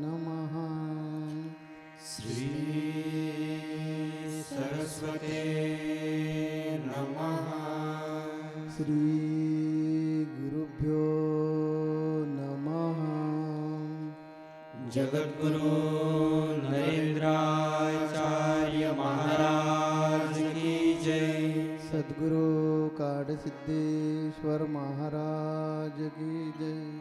नमः। श्री सरस्वते नमः। श्री गुरुभ्यो नमः। जगद्गुरु नरेंद्राचार्य महाराज की जय। सद्गुरु काडसिद्धेश्वर महाराज की जय।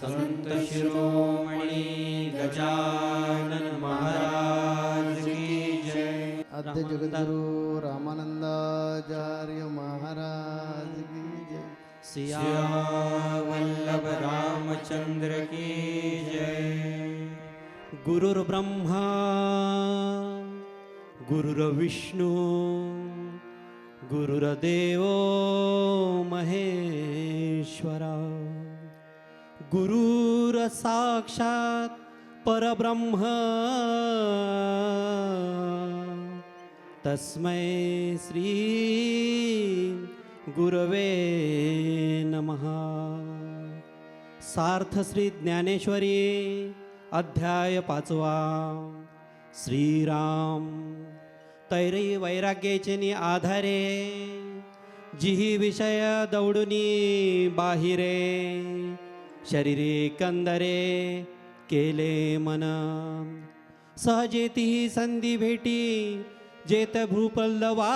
संत शिरोमणी गजानन महाराज की जय. आद्य जगद्गुरु रामानंदाचार्य महाराज की जय. सिया वल्लभ रामचंद्र की जय. गुरुर्ब्रह्मा गुरुर्विष्णू गुरुर्देवो महेश्वरा. गुरुर्साक्षात् परब्रह्म। तस्मै श्री गुरवे नमः। सार्थ श्री ज्ञानेश्वरी अध्याय पाचवा। श्रीराम तैरी वैराग्याचेनी आधारे जिही विषय दौडुनी बाहिरे। शरीरे कंदरे केले मन. सहजेती संधी भेटी जेत भूपल्लवा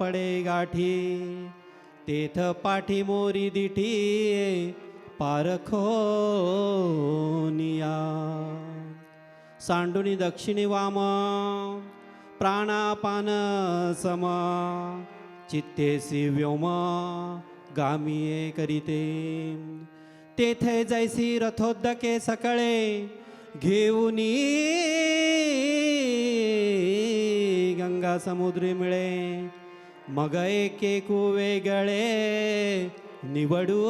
पडे गाठी. तेथ पाठी मोरी दिठी पारखोनिया. सांडुनी दक्षिणी वाम प्राणापान सम. चित्तेसी व्योम गामिये करीते तेथे जैसी रथोद्दके सकळे घेऊन गंगा समुद्री मिळे मग एकेकू वेगळे निवडू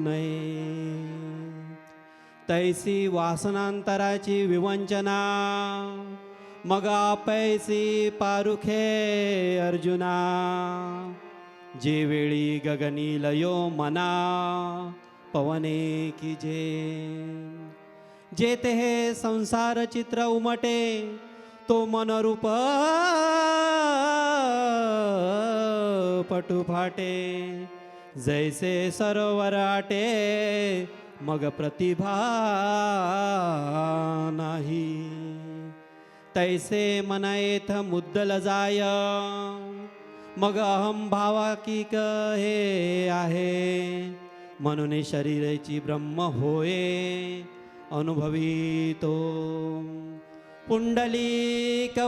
नये तैसी वासनांतराची विवंचना मग पैसी पारुखे अर्जुना जे वेळी गगनी लयो मना पवने की जे. जेते हे संसार चित्र उमटे तो मनरूप पटू फाटे. जैसे सरोवर आटे मग प्रतिभा नाही. तैसे मना मुद्दल जाय. मग अहम भावाकिक हे आहे? म्हणून शरीराची ब्रह्म होय अनुभवी तो. पुंडलिक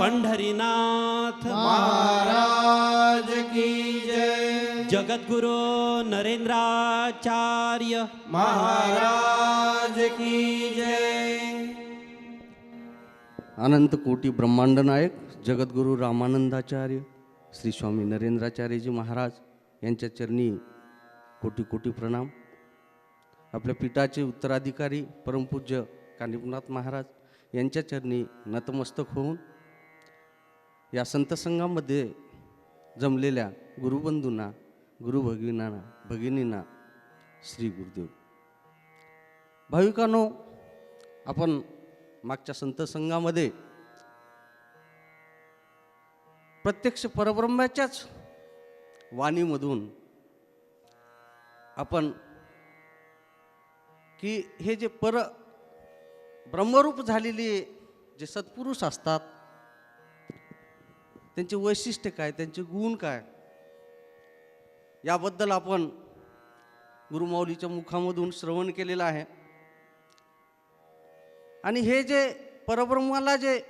पंढरीनाथ। महाराज की जय। जगद्गुरु नरेंद्राचार्य। महाराज की जय। अनंत कोटी ब्रह्मांड नायक जगद्गुरू रामानंदाचार्य श्री स्वामी नरेंद्राचार्यजी महाराज यांच्या चरणी कोटी कोटी प्रणाम. आपल्या पीठाचे उत्तराधिकारी परमपूज्य कानिपनाथ महाराज यांच्या चरणी नतमस्तक होऊन या संतसंघामध्ये जमलेल्या गुरुबंधूंना गुरुभगिनींना भगिनींना श्री गुरुदेव. भाविकांनो आपण मागच्या संतसंघामध्ये प्रत्यक्ष परब्रह्माच्याच वाणीमधून आपण की हे जे पर ब्रह्मरूप झालेले जे सत्पुरुष असतात त्यांचे वैशिष्ट्य काय त्यांचे गुण काय? याबद्दल आपण गुरुमाऊलीच्या मुखामधून श्रवण केलेलं आहे. आणि हे जे परब्रह्माला जे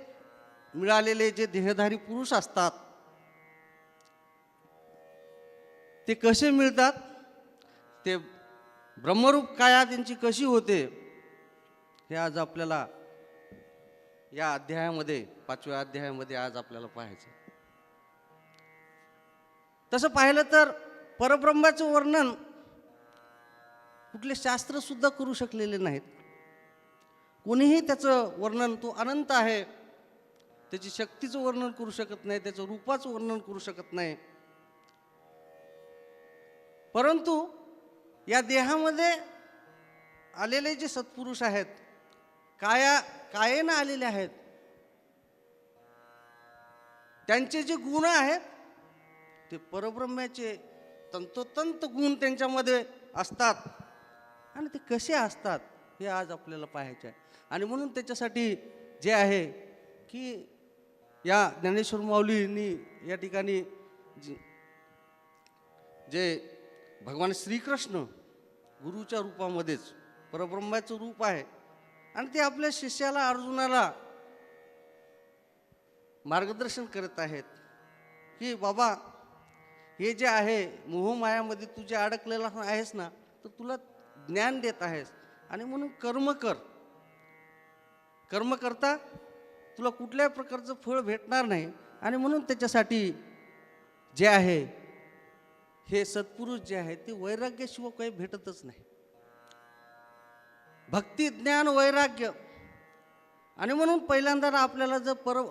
मिळालेले जे देहधारी पुरुष असतात ते कसे मिळतात? ते ब्रह्मरूप काया त्यांची कशी होते हे आज आपल्याला या अध्यायामध्ये पाचव्या अध्यायामध्ये आज आपल्याला पाहायचं तसं पाहिलं तर परब्रह्माचं वर्णन कुठले शास्त्रसुद्धा करू शकलेले नाहीत. कोणीही त्याचं वर्णन तो अनंत आहे त्याची शक्तीचं वर्णन करू शकत नाही त्याचं रूपाचं वर्णन करू शकत नाही. परंतु या देहामध्ये आलेले जे सत्पुरुष आहेत काया कायेनं आलेले आहेत त्यांचे जे गुण आहेत ते परब्रह्म्याचे तंतोतंत गुण त्यांच्यामध्ये असतात. आणि ते कसे असतात हे आज आपल्याला पाहायचे आहे. आणि म्हणून त्याच्यासाठी जे आहे की या ज्ञानेश्वर माऊलींनी या ठिकाणी जे भगवान श्रीकृष्ण गुरुच्या रूपामध्येच परब्रह्माचं रूप आहे. आणि ते आपल्या शिष्याला अर्जुनाला मार्गदर्शन करत आहेत. की बाबा हे जे आहे मोहमायामध्ये तू जे अडकलेला आहेस ना तर तुला ज्ञान देत आहेस. आणि म्हणून कर्म कर. कर्म करता तुला कुठल्याही प्रकारचं फळ भेटणार नाही. आणि म्हणून त्याच्यासाठी जे आहे हे सत्पुरुष जे आहे ते वैराग्याशिवाय काही भेटतच नाही. भक्ती ज्ञान वैराग्य. आणि म्हणून पहिल्यांदा आपल्याला जर पर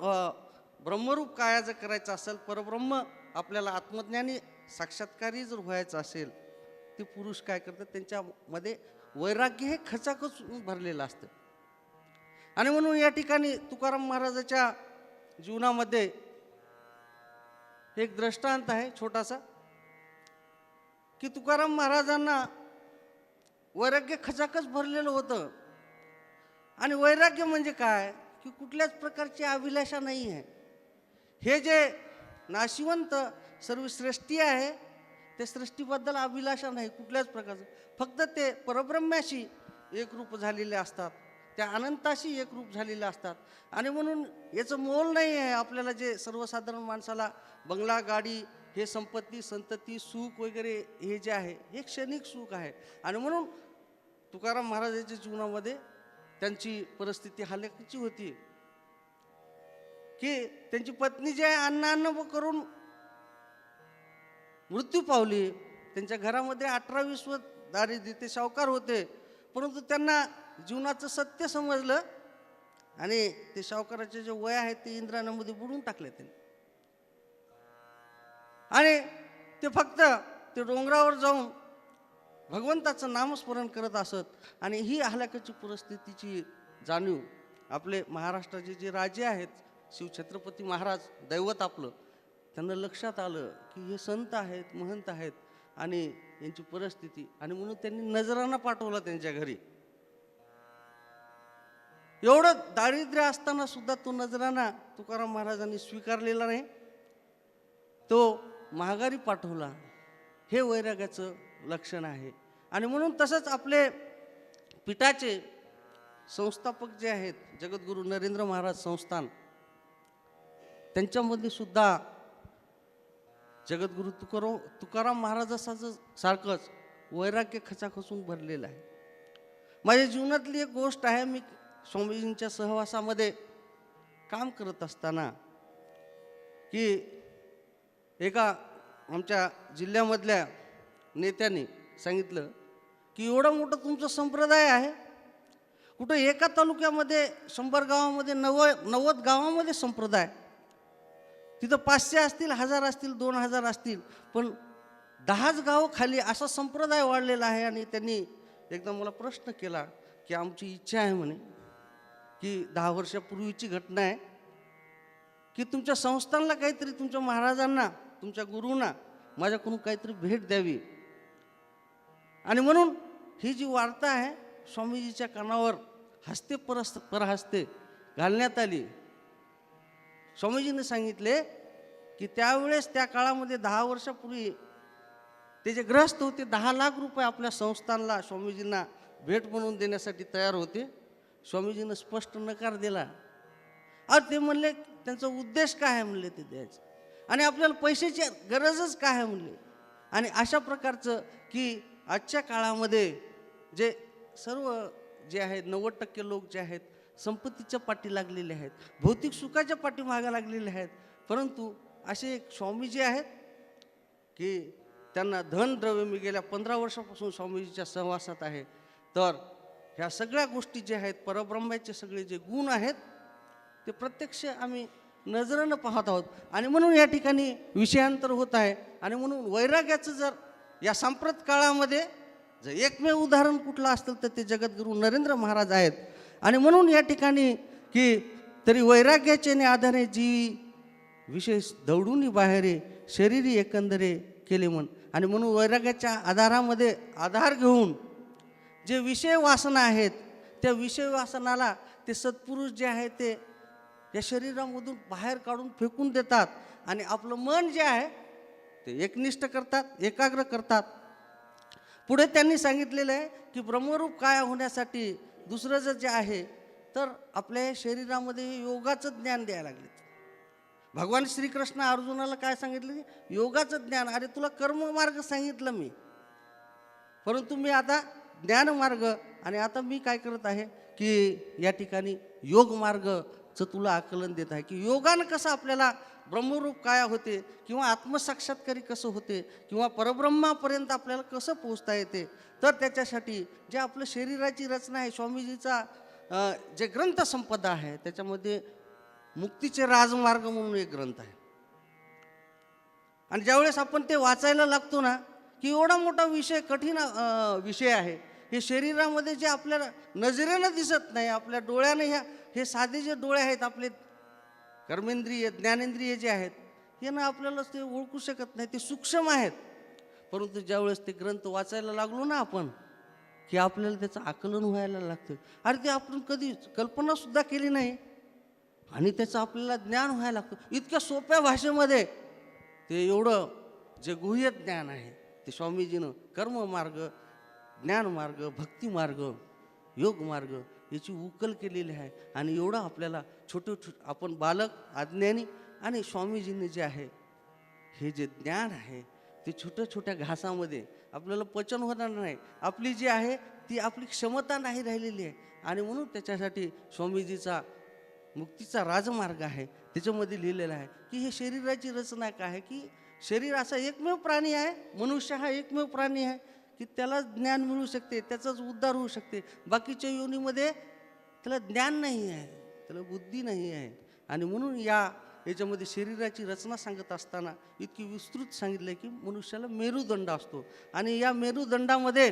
ब्रह्मरूप काय जर करायचं असेल परब्रह्म आपल्याला आत्मज्ञानी साक्षात्कारी जर व्हायचं असेल ते पुरुष काय करतात? त्यांच्यामध्ये वैराग्य हे खचाखच भरलेलं असतं. आणि म्हणून या ठिकाणी तुकाराम महाराजाच्या जीवनामध्ये एक दृष्टांत आहे छोटासा की तुकाराम महाराजांना वैराग्य खचाखच भरलेलं होतं. आणि वैराग्य म्हणजे काय? की कुठल्याच प्रकारची अभिलाषा नाही आहे. हे जे नाशिवंत सर्व सृष्टी आहे. ते सृष्टीबद्दल अभिलाषा नाही कुठल्याच प्रकारचं. फक्त ते परब्रह्म्याशी एकरूप झालेले असतात. त्या अनंताशी एकरूप झालेले असतात. आणि म्हणून याचं मोल नाही आहे आपल्याला जे सर्वसाधारण माणसाला बंगला गाडी हे संपत्ती संतती सुख वगैरे हे जे आहे हे क्षणिक सुख आहे. आणि म्हणून तुकाराम महाराजांच्या जीवनामध्ये त्यांची परिस्थिती हालाकीची होती. की त्यांची पत्नी जे आहे अन्न अन्न करून मृत्यू पावली. त्यांच्या घरामध्ये अठरा विश्व व दारिद्र्य ते सावकार होते. परंतु त्यांना जीवनाचं सत्य समजलं आणि ते सावकाराचे जे वय आहेत ते इंद्रायणामध्ये बुडून टाकले त्यांनी. आणि ते फक्त ते डोंगरावर जाऊन भगवंताचं नामस्मरण करत असत आणि ही हलाकाची परिस्थितीची जाणीव आपले महाराष्ट्राचे जे राजे आहेत शिवछत्रपती महाराज दैवत आपलं. त्यांना लक्षात आलं की हे संत आहेत महंत आहेत आणि यांची परिस्थिती आणि म्हणून त्यांनी नजराना पाठवला त्यांच्या घरी. एवढं दारिद्र्य असताना सुद्धा तो नजराना तुकाराम महाराजांनी स्वीकारलेला नाही. तो महागारी पाठवला. हे वैराग्याचं लक्षण आहे. आणि म्हणून तसंच आपले पिठाचे संस्थापक जे आहेत जगद्गुरू नरेंद्र महाराज संस्थान त्यांच्यामध्ये सुद्धा जगद्गुरू तुकारो तुकाराम महाराजाचं सारखंच. वैराग्य खचाखचून भरलेलं आहे. माझ्या जीवनातली एक गोष्ट आहे मी स्वामीजींच्या सहवासामध्ये काम करत असताना की एका आमच्या जिल्ह्यामधल्या नेत्याने सांगितलं की एवढा मोठा तुमचा संप्रदाय आहे. कुठं एका तालुक्यामध्ये शंभर गावामध्ये नव्वद नव्वद गावामध्ये संप्रदाय. तिथं पाचशे असतील हजार असतील दोन हजार असतील पण दहाच गाव खाली असा संप्रदाय वाढलेला आहे आणि त्यांनी एकदा मला प्रश्न केला की आमची इच्छा आहे म्हणे की दहा वर्षापूर्वीची घटना आहे की तुमच्या संस्थांना काहीतरी तुमच्या महाराजांना तुमच्या गुरूंना माझ्याकडून काहीतरी भेट द्यावी. आणि म्हणून ही जी वार्ता आहे स्वामीजीच्या कानावर हस्ते परस्त परहस्ते घालण्यात आली. स्वामीजीने सांगितले की त्यावेळेस त्या काळामध्ये दहा वर्षापूर्वी ते जे ग्रस्त होते दहा लाख रुपये आपल्या संस्थानला स्वामीजींना भेट म्हणून देण्यासाठी तयार होते. स्वामीजीनं स्पष्ट नकार दिला. अरे ते म्हणले त्यांचा उद्देश काय आहे म्हणले ते द्यायचं. आणि आपल्याला पैशाची गरजच काय आहे म्हणले. आणि अशा प्रकारचं की आजच्या काळामध्ये जे सर्व जे आहेत नव्वद टक्के लोक जे आहेत संपत्तीच्या पाठी लागलेले आहेत भौतिक सुखाच्या पाठी मागा लागलेले आहेत. परंतु असे एक स्वामीजी आहेत की त्यांना धन द्रव्य मी गेल्या पंधरा वर्षापासून स्वामीजीच्या सहवासात आहे. तर ह्या सगळ्या गोष्टी ज्या आहेत परब्रह्माचे सगळे जे गुण आहेत ते प्रत्यक्ष आम्ही नजरेनं पाहत आहोत. आणि म्हणून या ठिकाणी विषयांतर होत आहे. आणि म्हणून वैराग्याचं जर या सांप्रत काळामध्ये जर एकमेव उदाहरण कुठलं असेल तर ते जगद्गुरू नरेंद्र महाराज आहेत. आणि म्हणून या ठिकाणी की तरी वैराग्याचे आधारे जी विशेष दौडूनी बाहेरे शरीरी एकंदरे केले म्हण आणि म्हणून वैराग्याच्या आधारामध्ये आधार घेऊन जे विषय वासना आहेत त्या विषय वासनाला ते सत्पुरुष जे आहे ते या शरीरामधून बाहेर काढून फेकून देतात आणि आपलं मन जे आहे ते एकनिष्ठ करतात एकाग्र करतात. पुढे त्यांनी सांगितलेलं आहे की ब्रह्मरूप काय होण्यासाठी दुसरं जर जे आहे तर आपल्या शरीरामध्ये योगाचं ज्ञान द्यायला लागले. भगवान श्रीकृष्ण अर्जुनाला काय सांगितलं? की योगाचं ज्ञान अरे तुला कर्ममार्ग सांगितलं मी. परंतु मी आता ज्ञानमार्ग आणि आता मी काय करत आहे की या ठिकाणी योग मार्गचं तुला आकलन देत आहे की योगानं कसं आपल्याला ब्रह्मरूप काय होते किंवा आत्मसाक्षात्कारी कसं होते किंवा परब्रह्मापर्यंत आपल्याला कसं पोचता येते तर त्याच्यासाठी जे आपलं शरीराची रचना आहे स्वामीजीचा जे ग्रंथ संपदा आहे त्याच्यामध्ये मुक्तीचे राजमार्ग म्हणून एक ग्रंथ आहे. आणि ज्यावेळेस आपण ते वाचायला लागतो ना की एवढा मोठा विषय कठीण विषय आहे. हे शरीरामध्ये जे आपल्याला नजरेनं दिसत नाही आपल्या डोळ्यानं ह्या हे साधे जे डोळे आहेत आपले कर्मेंद्रिय ज्ञानेंद्रिय जे आहेत यांना आपल्यालाच आपल्याला ते ओळखू शकत नाही ते सूक्ष्म आहेत. परंतु ज्यावेळेस ते ग्रंथ वाचायला लागलो ना आपण की आपल्याला त्याचं आकलन व्हायला लागतं. अरे ते आपण कधी कल्पनासुद्धा केली नाही. आणि त्याचं आपल्याला ज्ञान व्हायला लागतं. इतक्या सोप्या भाषेमध्ये ते एवढं जे गुह्य ज्ञान आहे ते स्वामीजीनं कर्ममार्ग ज्ञानमार्ग भक्तिमार्ग योगमार्ग याची उकल केलेली आहे. आणि एवढं आपल्याला छोटू आपण बालक अज्ञानी आणि स्वामीजींनी जे आहे हे जे ज्ञान आहे ते छोट्या छोट्या घासामध्ये आपल्याला पचन होणार नाही. आपली जी आहे ती आपली क्षमता नाही राहिलेली आहे. आणि म्हणून त्याच्यासाठी स्वामीजीचा मुक्तीचा राजमार्ग आहे. त्याच्यामध्ये लिहिलेलं आहे की हे शरीराची रचना काय आहे? की शरीर असा एकमेव प्राणी आहे मनुष्य हा एकमेव प्राणी आहे की त्याला ज्ञान मिळू शकते त्याचाच उद्धार होऊ शकते. बाकीच्या योनीमध्ये त्याला ज्ञान नाही आहे. त्याला बुद्धी नाही आहे. आणि म्हणून या याच्यामध्ये शरीराची रचना सांगत असताना इतकी विस्तृत सांगितलं की मनुष्याला मेरुदंड असतो. आणि या मेरुदंडामध्ये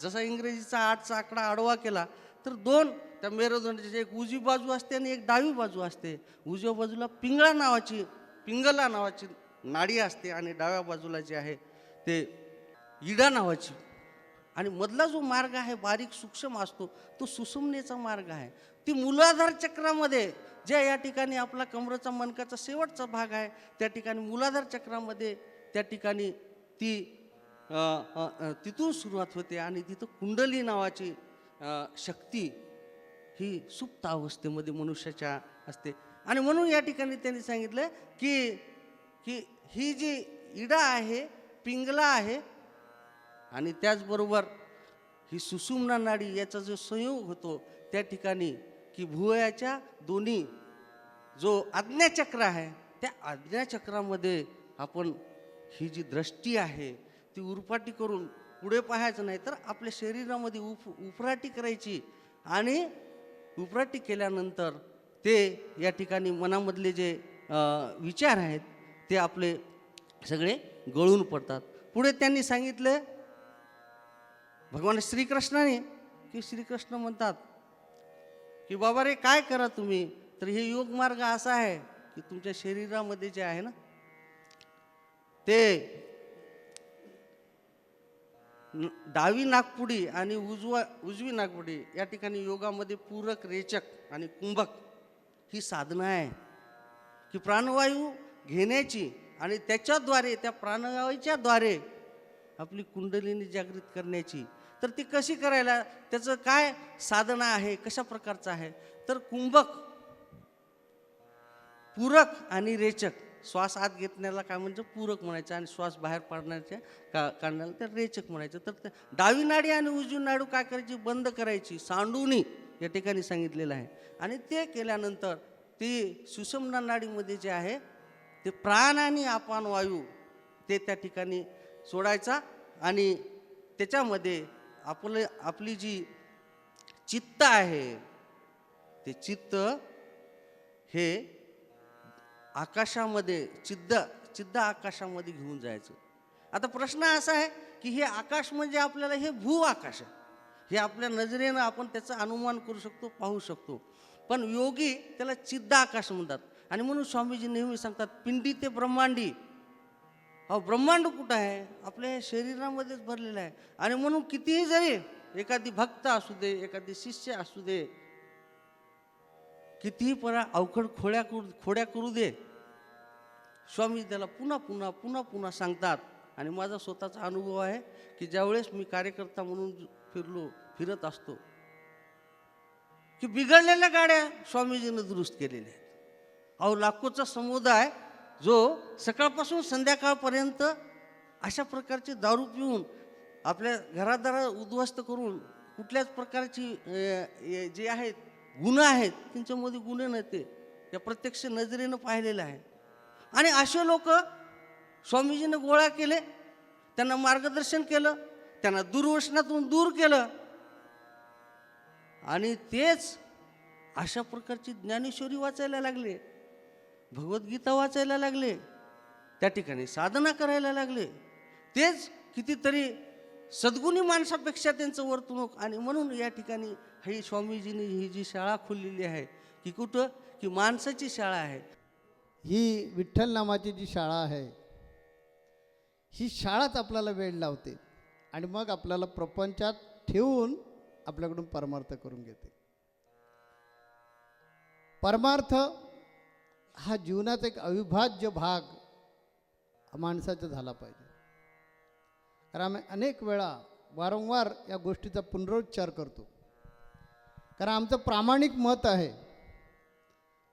जसा इंग्रजीचा आठचा आकडा आडवा केला तर दोन त्या मेरुदंडाची एक उजवी बाजू असते आणि एक डावी बाजू असते. उजव्या बाजूला पिंगळा नावाची पिंगला नावाची नाडी असते आणि डाव्या बाजूला जे आहे ते इडा नावाची. आणि मधला जो मार्ग आहे बारीक सूक्ष्म असतो तो सुसुमनेचा मार्ग आहे. ती मूलाधार चक्रामध्ये ज्या या ठिकाणी आपला कमरेचा मनकाचा शेवटचा भाग आहे त्या ठिकाणी मूलाधार चक्रामध्ये त्या ठिकाणी ती तिथून सुरुवात होते आणि तिथं कुंडली नावाची शक्ती ही सुप्त अवस्थेमध्ये मनुष्याच्या असते. आणि म्हणून या ठिकाणी त्यांनी सांगितलं की की ही जी इडा आहे पिंगला आहे आणि त्याचबरोबर ही सुसुमना नाडी याचा जो संयोग होतो त्या ठिकाणी की भुवयाच्या दोन्ही जो आज्ञाचक्र आहे त्या आज्ञाचक्रामध्ये आपण ही जी दृष्टी आहे ती उरपाटी करून पुढे पाहायचं नाही तर आपल्या शरीरामध्ये उफ उफराटी करायची. आणि उफराटी केल्यानंतर ते या ठिकाणी मनामधले जे विचार आहेत ते आपले सगळे गळून पडतात. पुढे त्यांनी सांगितलं भगवान श्रीकृष्णाने की श्रीकृष्ण म्हणतात की बाबा रे काय करा तुम्ही? तर हे योग मार्ग असा आहे की तुमच्या शरीरामध्ये जे आहे ना ते डावी नागपुडी आणि उजवा उजवी नागपुडी या ठिकाणी योगामध्ये पूरक रेचक आणि कुंभक ही साधना आहे. की प्राणवायू घेण्याची आणि त्याच्याद्वारे त्या प्राणवायूच्याद्वारे आपली कुंडलिनी जागृत करण्याची तर ती कशी करायला त्याचं काय साधना आहे कशा प्रकारचं आहे? तर कुंभक पूरक आणि रेचक. श्वास आत घेतण्याला काय म्हणजे पूरक म्हणायचं आणि श्वास बाहेर पाडण्याच्या का काढण्याला तर रेचक म्हणायचं. तर त्या डावी नाडी आणि उजवी नाडू काय करायची? बंद करायची. सांडूनी या ठिकाणी सांगितलेलं आहे. आणि ते केल्यानंतर ती सुषमना नाडीमध्ये जे आहे ते प्राण आणि आपण वायू ते त्या ठिकाणी सोडायचा आणि त्याच्यामध्ये आपलं आपली जी चित्त आहे ते चित्त हे आकाशामध्ये चिद्द चिद्द आकाशामध्ये घेऊन जायचं. आता प्रश्न असा आहे की हे आकाश म्हणजे आपल्याला हे भू आकाश आहे. हे आपल्या नजरेनं आपण त्याचं अनुमान करू शकतो पाहू शकतो. पण योगी त्याला चिद्द आकाश म्हणतात. आणि म्हणून स्वामीजी नेहमी सांगतात पिंडी ते ब्रह्मांडी. अहो ब्रह्मांड कुठं आहे? आपल्या शरीरामध्येच भरलेलं आहे. आणि म्हणून कितीही जरी एखादी भक्त असू दे एखादी शिष्य असू दे कितीही परा अवघड खोड्या करू खोड्या करू दे स्वामी त्याला पुन्हा पुन्हा पुन्हा पुन्हा सांगतात. आणि माझा स्वतःचा अनुभव आहे की ज्यावेळेस मी कार्यकर्ता म्हणून फिरलो फिरत असतो की बिघडलेल्या गाड्या स्वामीजीनं दुरुस्त केलेल्या आहेत. अहो लाखोचा समुदाय जो सकाळपासून संध्याकाळपर्यंत अशा प्रकारचे दारू पिऊन आपल्या घरादारा उद्ध्वस्त करून कुठल्याच प्रकारची जे आहेत गुन्हे आहेत त्यांच्यामध्ये गुन्हे नव्हते या प्रत्यक्ष नजरेनं पाहिलेलं आहे आणि असे लोक स्वामीजीनं गोळा केले त्यांना मार्गदर्शन केलं त्यांना दुर्वसनातून दूर केलं. आणि तेच अशा प्रकारची ज्ञानेश्वरी वाचायला लागले. भगवद्गीता वाचायला लागले. त्या ठिकाणी साधना करायला लागले. तेच कितीतरी सद्गुणी माणसापेक्षा त्यांचं वर्तणूक आणि म्हणून या ठिकाणी ही स्वामीजीने ही जी शाळा खोललेली आहे की कुठं? की माणसाची शाळा आहे. ही विठ्ठल नामाची जी शाळा आहे ही शाळाच आपल्याला वेळ लावते आणि मग आपल्याला प्रपंचात ठेवून आपल्याकडून परमार्थ करून घेते. परमार्थ हा जीवनाचा एक अविभाज्य भाग माणसाचा झाला पाहिजे. कारण आम्ही अनेक वेळा वारंवार या गोष्टीचा पुनरुच्चार करतो. कारण आमचं प्रामाणिक मत आहे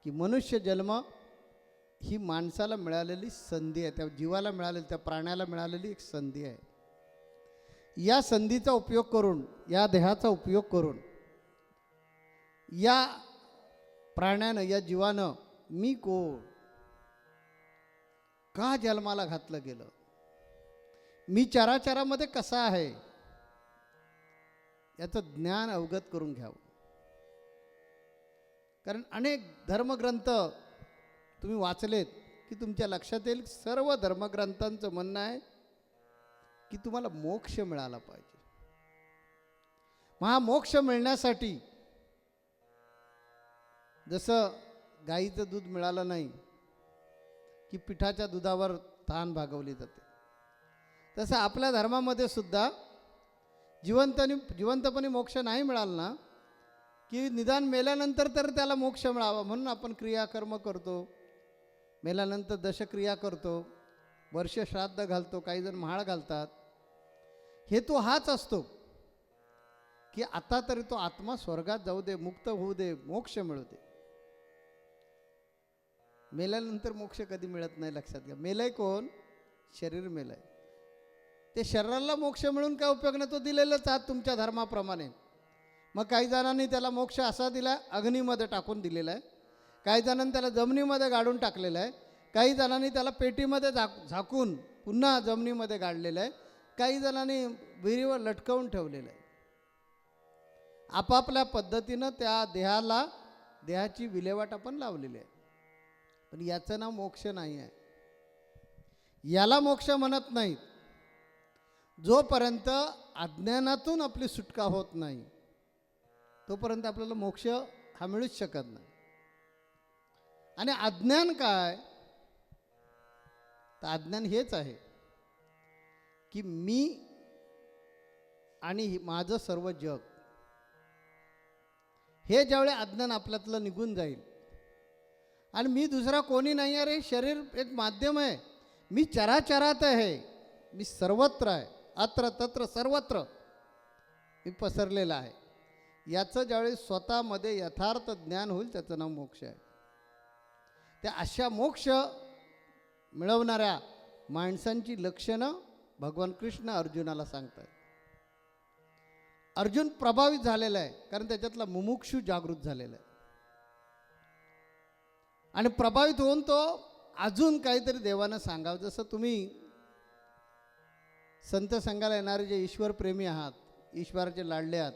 की मनुष्य जन्म ही माणसाला मिळालेली संधी आहे त्या जीवाला मिळालेली त्या प्राण्याला मिळालेली एक संधी आहे. या संधीचा उपयोग करून या देहाचा उपयोग करून या प्राण्यानं या जीवानं मी कोण? का जन्माला घातलं गेलं? मी चराचरामध्ये कसा आहे? याचं ज्ञान अवगत करून घ्यावं. कारण अनेक धर्मग्रंथ तुम्ही वाचलेत की तुमच्या लक्षात येईल सर्व धर्मग्रंथांचं म्हणणं आहे की तुम्हाला मोक्ष मिळाला पाहिजे. महा मोक्ष मिळण्यासाठी जसं गाईचं दूध मिळालं नाही की पिठाच्या दुधावर ताण भागवली जाते. तसं आपल्या धर्मामध्ये सुद्धा जिवंतनी जिवंतपणे मोक्ष नाही मिळाला ना की निदान मेल्यानंतर तर त्याला मोक्ष मिळावा म्हणून आपण क्रियाकर्म करतो. मेल्यानंतर दशक्रिया करतो. वर्ष श्राद्ध घालतो काही जण घालतात. हेतू हाच असतो की आता तरी तो आत्मा स्वर्गात जाऊ दे मुक्त होऊ दे मोक्ष मिळू दे. मेल्यानंतर मोक्ष कधी मिळत नाही लक्षात घ्या. मेलय कोण? शरीर मेलय. ते शरीराला मोक्ष मिळून काय उपयोग नाही तो दिलेलाच आहात तुमच्या धर्माप्रमाणे. मग काही जणांनी त्याला मोक्ष असा दिला अग्नीमध्ये टाकून दिलेला आहे. काही जणांनी त्याला जमिनीमध्ये गाडून टाकलेलं आहे. काही जणांनी त्याला पेटीमध्ये झाक झाकून पुन्हा जमिनीमध्ये गाडलेलं आहे. काही जणांनी विहिरीवर लटकवून ठेवलेलं आहे. आपापल्या पद्धतीनं त्या देहाला देहाची विल्हेवाट आपण लावलेली आहे. पण याचं नाव मोक्ष नाही आहे याला मोक्ष म्हणत नाहीत. जोपर्यंत अज्ञानातून आपली सुटका होत नाही तोपर्यंत आपल्याला मोक्ष हा मिळूच शकत नाही. आणि अज्ञान काय? तर अज्ञान हेच आहे की मी आणि हे- माझं सर्व जग हे ज्यावेळी अज्ञान आपल्यातलं निघून जाईल आणि मी दुसरा कोणी नाही अरे शरीर एक माध्यम आहे. मी चराचरात आहे. मी सर्वत्र आहे. अत्र तत्र सर्वत्र मी पसरलेला आहे. याचं ज्यावेळी स्वतःमध्ये यथार्थ ज्ञान होईल त्याचं नाव मोक्ष आहे. त्या अशा मोक्ष मिळवणाऱ्या माणसांची लक्षणं भगवान कृष्ण अर्जुनाला सांगतात अर्जुन प्रभावित झालेला आहे कारण त्याच्यातला मुमुक्षू जागृत झालेला आहे. आणि प्रभावित होऊन तो अजून काहीतरी देवानं सांगावं. जसं तुम्ही संत संघाला येणारे जे ईश्वरप्रेमी आहात ईश्वराचे लाडले आहात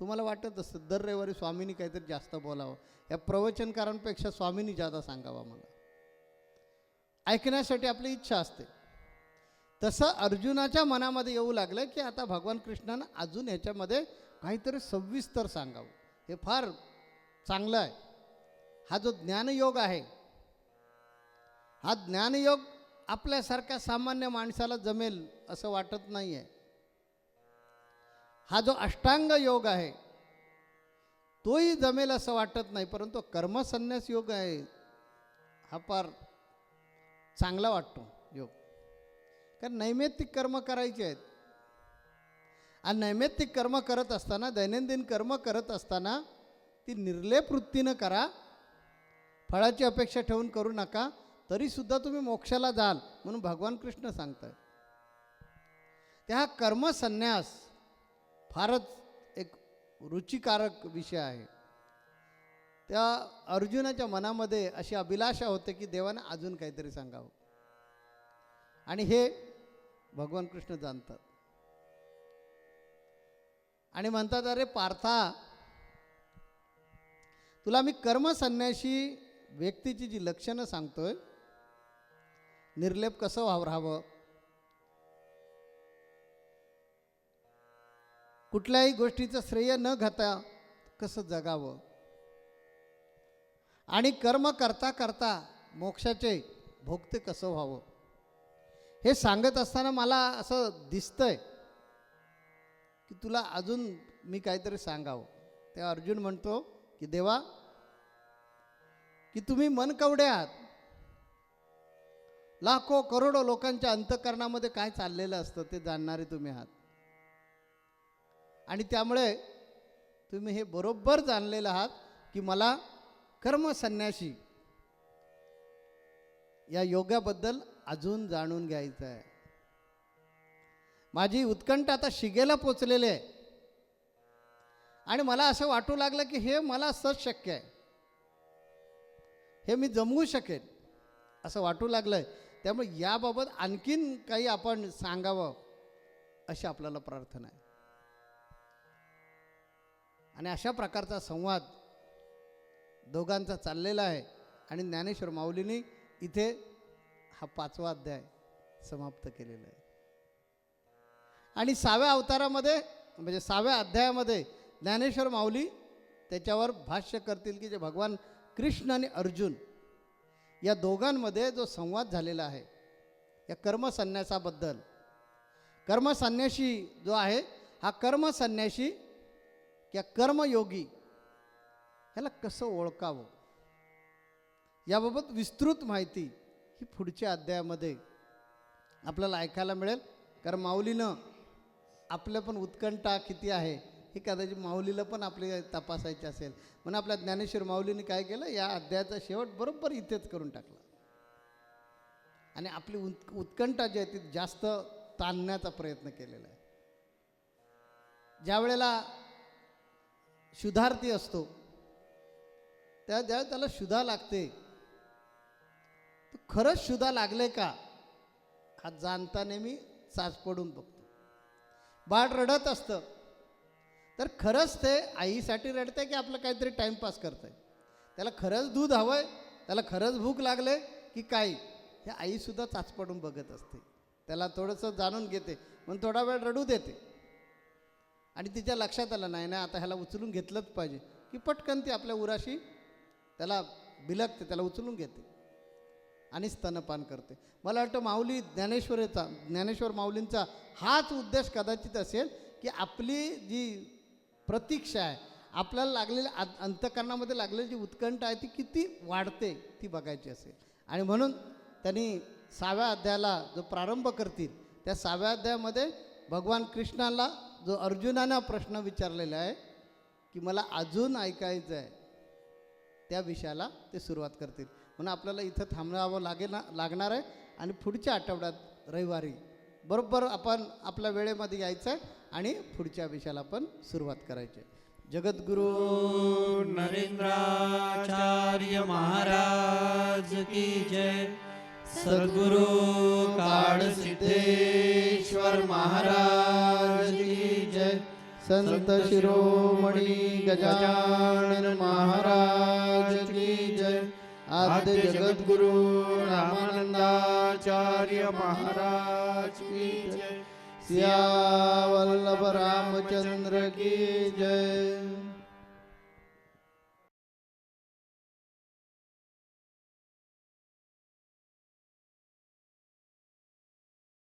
तुम्हाला वाटत असतं दर रविवारी स्वामींनी काहीतरी जास्त बोलावं? या प्रवचनकारांपेक्षा स्वामींनी जादा सांगावा मला ऐकण्यासाठी आपली इच्छा असते. तसं अर्जुनाच्या मनामध्ये येऊ लागलं की आता भगवान कृष्णानं अजून ह्याच्यामध्ये काहीतरी सविस्तर सांगावं. हे फार चांगलं आहे. हा जो ज्ञानयोग आहे हा ज्ञानयोग आपल्यासारख्या सामान्य माणसाला जमेल असं वाटत नाही आहे हा जो अष्टांग योग आहे तोही जमेल असं वाटत नाही परंतु कर्मसन्यास योग आहे हा फार चांगला वाटतो योग. कारण नैमित्तिक कर्म करायचे आहेत. आणि नैमित्तिक कर्म करत असताना दैनंदिन कर्म करत असताना ती निर्लेप वृत्तीनं करा फळाची अपेक्षा ठेवून करू नका तरीसुद्धा तुम्ही मोक्षाला जाल म्हणून भगवान कृष्ण सांगताय. त्या कर्मसन्यास फारच एक रुचिकारक विषय आहे. त्या अर्जुनाच्या मनामध्ये अशी अभिलाषा होते की देवानं अजून काहीतरी सांगावं. आणि हे भगवान कृष्ण जाणतात. आणि म्हणतात अरे पार्था तुला मी कर्मसन्याशी व्यक्तीची जी लक्षणं सांगतोय निर्लेप कसं व्हावं राहावं कुठल्याही गोष्टीचं श्रेय न घेता कसं जगावं? आणि कर्म करता करता मोक्षाचे भोगते कसं व्हावं? हे सांगत असताना मला असं दिसतंय की तुला अजून मी काहीतरी सांगावं. तेव्हा अर्जुन म्हणतो की देवा की तुम्ही मनकवडे आहात. लाखो करोडो लोकांच्या अंतकरणामध्ये काय चाललेलं असतं ते जाणणारे तुम्ही आहात. आणि त्यामुळे तुम्ही हे बरोबर जाणलेलं आहात की मला कर्मसन्याशी या योगाबद्दल अजून जाणून घ्यायचं आहे. माझी उत्कंठ आता शिगेला पोचलेली आहे. आणि मला असं वाटू लागलं की हे मला सहज शक्य आहे. हे मी जमवू शकेन. असं वाटू लागलं आहे त्यामुळे याबाबत आणखीन काही आपण सांगावं अशी आपल्याला प्रार्थना आहे. आणि अशा प्रकारचा संवाद दोघांचा चाललेला आहे. आणि ज्ञानेश्वर माऊलींनी इथे हा पाचवा अध्याय समाप्त केलेला आहे. आणि सहाव्या अवतारामध्ये म्हणजे सहाव्या अध्यायामध्ये ज्ञानेश्वर माऊली त्याच्यावर भाष्य करतील की जे भगवान कृष्ण आणि अर्जुन या दोघांमध्ये जो संवाद झालेला आहे या कर्मसन्यासाबद्दल. कर्मसन्याशी जो आहे हा कर्मसन्याशी किंवा कर्मयोगी ह्याला कसं ओळखावं? याबाबत विस्तृत माहिती ही पुढच्या अध्यायामध्ये आपल्याला ऐकायला मिळेल. कारण माऊलीनं आपलं पण उत्कंठा किती आहे हे कदाचित माऊलीला पण आपले तपासायचे असेल. म्हणून आपल्या ज्ञानेश्वर माऊलीने काय केलं? या अध्यायाचा शेवट बरोबर इथेच करून टाकला. आणि आपली उत् उत्कंठा जी आहे ती जास्त ताणण्याचा प्रयत्न केलेला आहे. ज्या वेळेला शुद्धार्थी असतो त्या ज्यावेळेस त्याला शुधा लागते तो खरंच शुधा लागले का? हा जाणता नेहमी साच पडून बघतो. बाळ रडत असतं तर खरंच ते आईसाठी रडतंय की आपलं काहीतरी टाईमपास आहे त्याला खरंच दूध हवं आहे त्याला खरंच भूक लागले की काय? हे आईसुद्धा चाचपडून बघत असते. त्याला थोडंसं जाणून घेते मग थोडा वेळ रडू देते. आणि तिच्या लक्षात आलं नाही ना आता ह्याला उचलून घेतलंच पाहिजे. की पटकन ती आपल्या उराशी त्याला बिलगते त्याला उचलून घेते. आणि स्तनपान करते. मला वाटतं माऊली ज्ञानेश्वरीचा ज्ञानेश्वर माऊलींचा हाच उद्देश कदाचित असेल की आपली जी प्रतीक्षा आहे. आपल्याला लागलेल्या आत- अंतकरणामध्ये लागलेली जी उत्कंठ आहे ती किती वाढते ती बघायची असेल. आणि म्हणून त्यांनी सहाव्या अध्यायाला जो प्रारंभ करतील त्या सहाव्या अध्यायामध्ये भगवान कृष्णाला जो अर्जुनानं प्रश्न विचारलेला आहे की मला अजून ऐकायचं आहे त्या विषयाला ते सुरुवात करतील. म्हणून आपल्याला इथं थांबवावं लागेल ना लागणार आहे. आणि पुढच्या आठवड्यात रविवारी बरोबर आपण आपल्या वेळेमध्ये यायचं आहे आणि पुढच्या विषयाला आपण सुरुवात करायची जगद्गुरु नरेंद्राचार्य महाराज की जय. सद्गुरु काळ सिद्धेश्वर महाराज की जय. संत शिरोमणी गजानन महाराज की जय. आद्य जगद्गुरु रामानंदाचार्य महाराज की जय. सियावल्लभ रामचंद्र की जय.